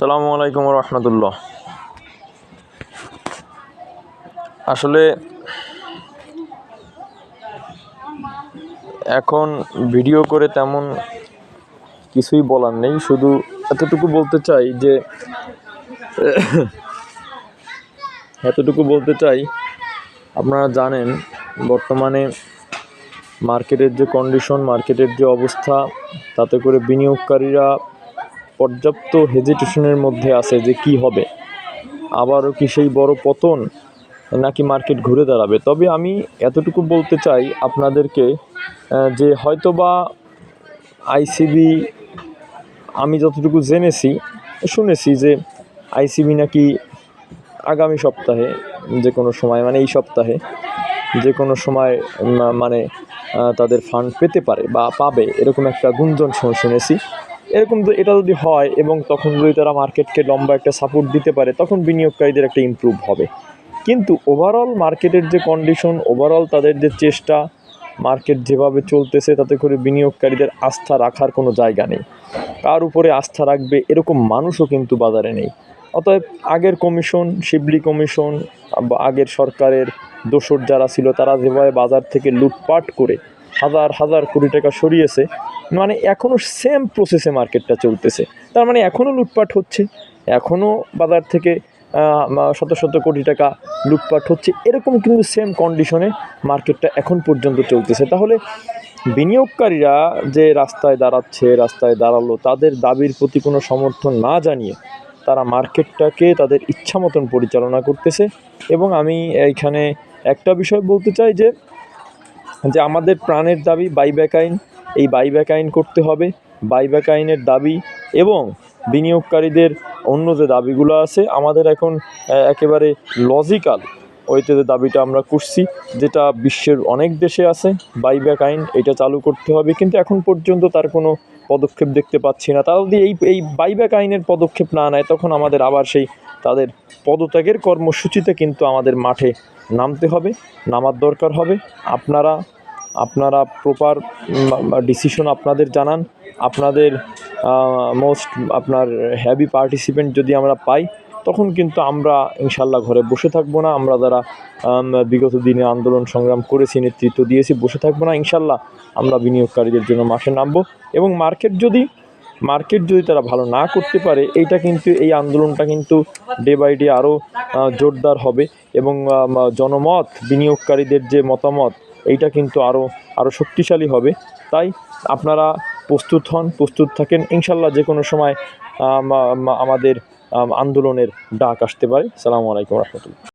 সালামু আলাইকুম রহমতুল্লাহ আসলে এখন ভিডিও করে তেমন কিছুই বলার নেই, শুধু এতটুকু বলতে চাই যে, এতটুকু বলতে চাই, আপনারা জানেন বর্তমানে মার্কেটের যে কন্ডিশন মার্কেটের যে অবস্থা, তাতে করে বিনিয়োগকারীরা পর্যাপ্ত হেজিটেশনের মধ্যে আছে যে কি হবে? আবারও কি সেই বড় পতন? নাকি মার্কেট ঘুরে দাঁড়াবে? তবে আমি এতটুকু বলতে চাই আপনাদেরকে যে হয়তোবা আইসিবি আমি যতটুকু জেনেছি, শুনেছি যে আইসিবি নাকি আগামী সপ্তাহে, যে কোনো সময় মানে এই সপ্তাহে, যে কোনো সময় মানে তাদের ফান্ড পেতে পারে বা পাবে, এরকম একটা গুঞ্জন শুনেছি। এরকম এটা যদি হয় এবং তখন যদি তারা মার্কেটকে লম্বা একটা সাপোর্ট দিতে পারে, তখন বিনিয়োগকারীদের একটা ইমপ্রুভ হবে। কিন্তু ওভারঅল মার্কেটের যে কন্ডিশন ওভারঅল তাদের যে চেষ্টা মার্কেট যেভাবে চলতেছে তাতে করে বিনিয়োগকারীদের আস্থা রাখার কোনো জায়গা নেই। কার উপরে আস্থা রাখবে এরকম মানুষও কিন্তু বাজারে নেই। অতএব আগের কমিশন শিবলি কমিশন বা আগের সরকারের দোসর যারা ছিল, তারা যেভাবে বাজার থেকে লুটপাট করে হাজার হাজার কোটি টাকা সরিয়েছে। মানে এখনও সেম প্রসেসে মার্কেটটা চলতেছে। তার মানে এখনও লুটপাট হচ্ছে। এখনও বাজার থেকে শত শত কোটি টাকা লুটপাট হচ্ছে। এরকম কিন্তু সেম কন্ডিশনে মার্কেটটা এখন পর্যন্ত চলতেছে। তাহলে বিনিয়োগকারীরা যে রাস্তায় দাঁড়াচ্ছে, রাস্তায় দাঁড়াল, তাদের দাবির প্রতি কোনো সমর্থন না জানিয়ে তারা মার্কেটটাকে তাদের ইচ্ছা মতন পরিচালনা করতেছে। এবং আমি এইখানে একটা বিষয় বলতে চাই যে যে আমাদের প্রাণের দাবি বাইব্যাক আইন, এই বাইব্যাক আইন করতে হবে। বাইব্যাক আইনের দাবি এবং বিনিয়োগকারীদের অন্য যে দাবিগুলো আছে, আমাদের এখন একেবারে লজিক্যাল ওইতে যে দাবিটা আমরা করছি, যেটা বিশ্বের অনেক দেশে আছে বাইব্যাক আইন এটা চালু করতে হবে। কিন্তু এখন পর্যন্ত তার কোনো পদক্ষেপ দেখতে পাচ্ছি না। তারা যদি এই এই বাইব্যাক আইনের পদক্ষেপ না নেয়, তখন আমাদের আবার সেই তাদের পদত্যাগের কর্মসূচিতে কিন্তু আমাদের মাঠে নামতে হবে, নামার দরকার হবে। আপনারা আপনারা প্রপার ডিসিশন আপনাদের জানান। আপনাদের মোস্ট আপনার হ্যাভি পার্টিসিপেন্ট যদি আমরা পাই তখন কিন্তু আমরা ইনশাল্লাহ ঘরে বসে থাকব না। আমরা যারা বিগত দিনে আন্দোলন সংগ্রাম করেছি নেতৃত্ব দিয়েছি বসে থাকব না। ইনশাল্লাহ আমরা বিনিয়োগকারীদের জন্য মাসে নামবো এবং মার্কেট যদি মার্কেট যদি তারা ভালো না করতে পারে এইটা কিন্তু এই আন্দোলনটা কিন্তু ডে বাই ডে আরও জোরদার হবে এবং জনমত বিনিয়োগকারীদের যে মতামত এইটা কিন্তু আরও আরও শক্তিশালী হবে। তাই আপনারা প্রস্তুত হন প্রস্তুত থাকেন। ইনশাল্লাহ যে কোনো সময় আম, আম, আমাদের আম, আন্দোলনের ডাক আসতে পারে। সালামু আলাইকুম রহমতুল্লাহ।